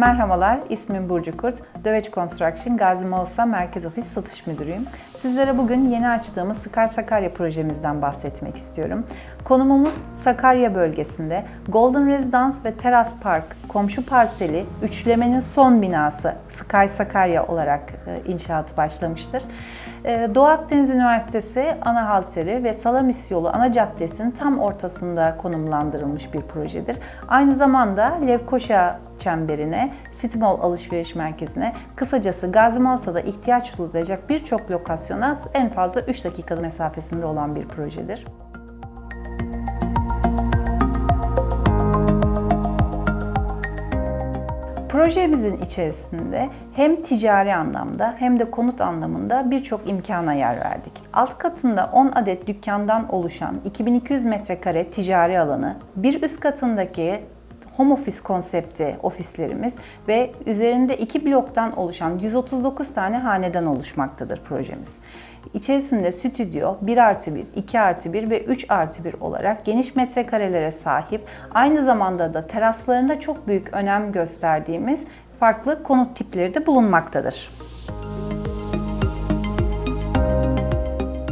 Merhabalar, ismim Burcu Kurt. Döveç Construction Gazi Mausa Merkez Ofis Satış Müdürüyüm. Sizlere bugün yeni açtığımız Sky Sakarya projemizden bahsetmek istiyorum. Konumumuz Sakarya bölgesinde Golden Residence ve Teras Park komşu parseli üçlemenin son binası Sky Sakarya olarak e, inşaatı başlamıştır. E, Doğu Akdeniz Üniversitesi ana halteri ve Salamis yolu ana caddesinin tam ortasında konumlandırılmış bir projedir. Aynı zamanda Lefkoşa çemberine, City Mall alışveriş merkezine, kısacası Gazi Mausa'da ihtiyaç duyulacak birçok lokasyona en fazla 3 dakika mesafesinde olan bir projedir. Projemizin içerisinde hem ticari anlamda hem de konut anlamında birçok imkana yer verdik. Alt katında 10 adet dükkandan oluşan 2200 metrekare ticari alanı, bir üst katındaki home office konsepti ofislerimiz ve üzerinde iki bloktan oluşan 139 tane haneden oluşmaktadır projemiz. İçerisinde stüdyo 1 artı 1, 2 artı 1 ve 3 artı 1 olarak geniş metrekarelere sahip, aynı zamanda da teraslarında çok büyük önem gösterdiğimiz farklı konut tipleri de bulunmaktadır.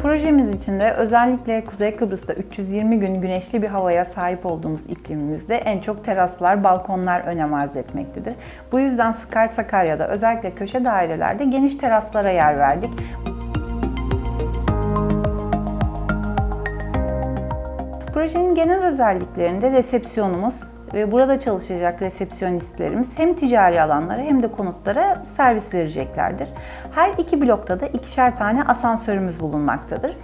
Projemiz içinde özellikle Kuzey Kıbrıs'ta 320 gün güneşli bir havaya sahip olduğumuz iklimimizde en çok teraslar, balkonlar önem arz etmektedir. Bu yüzden Sky Sakarya'da özellikle köşe dairelerde geniş teraslara yer verdik. Projenin genel özelliklerinde resepsiyonumuz ve burada çalışacak resepsiyonistlerimiz hem ticari alanlara hem de konutlara servis vereceklerdir. Her iki blokta da ikişer tane asansörümüz bulunmaktadır.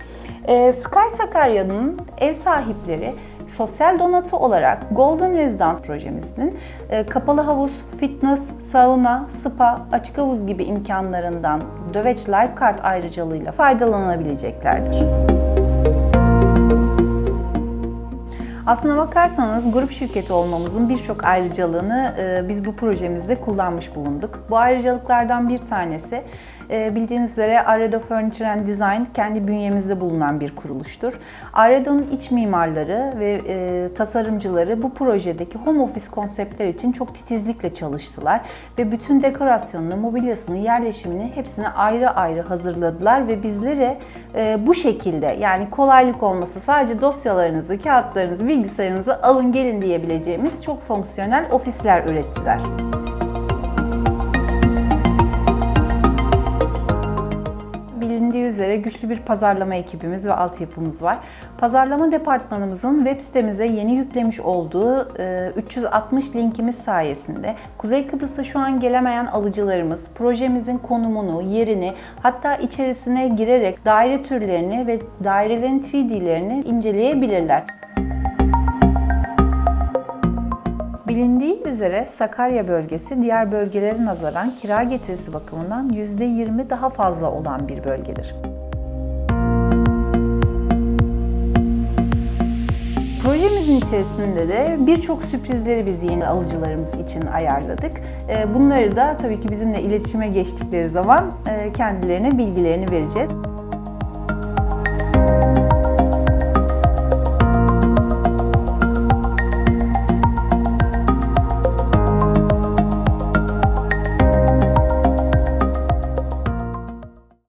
Ee, Sky Sakarya'nın ev sahipleri sosyal donatı olarak Golden Residence projemizin e, kapalı havuz, fitness, sauna, spa, açık havuz gibi imkanlarından Döveç Lifeguard ayrıcalığıyla faydalanabileceklerdir. Aslına bakarsanız grup şirketi olmamızın birçok ayrıcalığını e, biz bu projemizde kullanmış bulunduk. Bu ayrıcalıklardan bir tanesi e, bildiğiniz üzere Arredo Furniture and Design kendi bünyemizde bulunan bir kuruluştur. Arredo'nun iç mimarları ve e, tasarımcıları bu projedeki home office konseptler için çok titizlikle çalıştılar ve bütün dekorasyonunu, mobilyasını, yerleşimini hepsini ayrı ayrı hazırladılar ve bizlere bu şekilde yani kolaylık olması sadece dosyalarınızı, kağıtlarınızı, bilgisayarınızı alın gelin diyebileceğimiz çok fonksiyonel ofisler ürettiler. Bilindiği üzere güçlü bir pazarlama ekibimiz ve altyapımız var. Pazarlama departmanımızın web sitemize yeni yüklemiş olduğu e, 360 linkimiz sayesinde Kuzey Kıbrıs'a şu an gelemeyen alıcılarımız projemizin konumunu, yerini hatta içerisine girerek daire türlerini ve dairelerin 3D'lerini inceleyebilirler. Bilindiği üzere Sakarya bölgesi diğer bölgelere nazaran kira getirisi bakımından %20 daha fazla olan bir bölgedir. Projemizin içerisinde de birçok sürprizleri biz yeni alıcılarımız için ayarladık. Bunları da tabii ki bizimle iletişime geçtikleri zaman kendilerine bilgilerini vereceğiz.